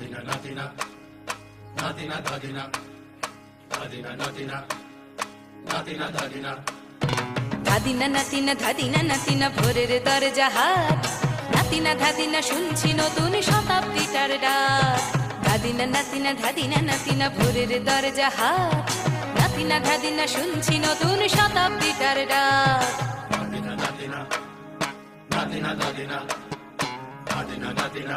Nadina, Nadina, Nadina, Nadina, Nadina, Nadina, Nadina, Nadina. ধাদিনা নাতিনা ধাদিনা নাতিনা ভোরের দরজা হাট নাতিনা ধাদিনা শুনছি নতুন শতাব্দীটার ডাক ধাদিনা নাতিনা ধাদিনা নাতিনা ভোরের দরজা হাট নাতিনা ধাদিনা শুনছি নতুন শতাব্দীটার ডাক Nadina, Nadina, Nadina, Nadina, Nadina, Nadina,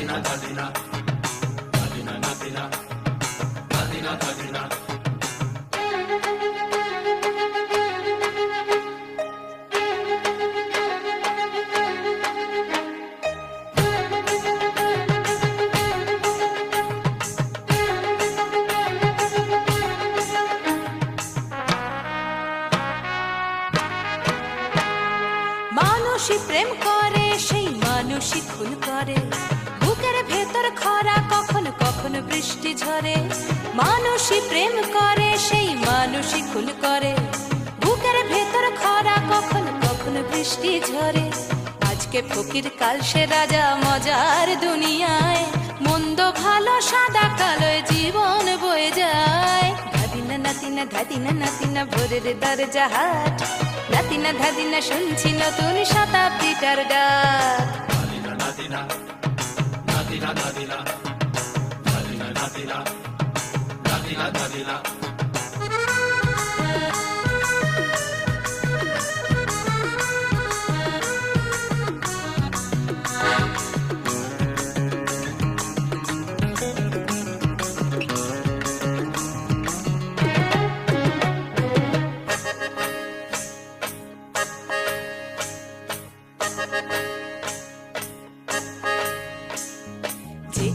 Tadina, Tadina, Tadina, Tadina, Tadina, Tadina. মানুষই প্রেম করে সেই মানুষই খুন করে ঝরে মানুষই প্রেম করে সেই মানুষই খুন করে। বুকের ভেতর খরা কখন কখন বৃষ্টি ঝরে। আজকে ফকির কাল সে রাজা মজার দুনিয়ায়। মন্দ ভালো সাদা কালো জীবন বয়ে যায়। ধাদিনা নাতিনা ধাদিনা নাতিনা ভোরের দরজা হাট। নাতিনা ধাদিনা শুনছি নতুন শতাব্দীটার ডাক। Nadina, Nadina, Nadina, Babila, Babila.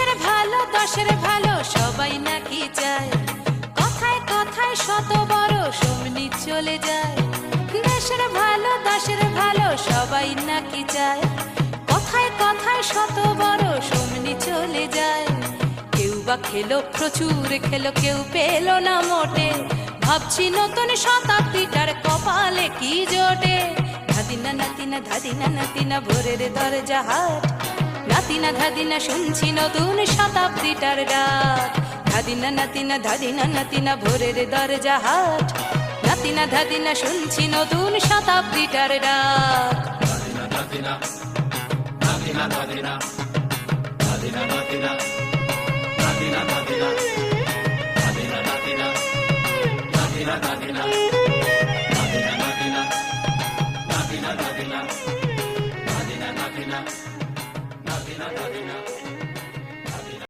আজ। ভালো, দশের ভালো, সবাই নাকি চায়। কথায় কথায় শত বড় সমনি চলে যায়। দেশের ভালো, দশের ভালো, সবাই নাকি চায়। কথায় কথায় শত বড় সমনি চলে যায়। কেউ বা খেলো, প্রচুর খেলো, কেউ পেল না মোটে। ভাবছি নতুন শতাব্দীটার কপালে কি জোটে। ধাদিনা নাতিনা ধাদিনা নাতিনা, ভোরের দরজা হাট। নাতিনা ধাদিনা শুনছি নতুন শতাব্দীটার ডাক। ধাদিনা নাতিনা ধাদিনা নাতিনা ভোরের দরজা হাট। নাতিনা ধাদিনা শুনছি নতুন শতাব্দীটার ডাক। ধাদিনা ধাদিনা ধাদিনা ধাদিনা ধাদিনা Nadina,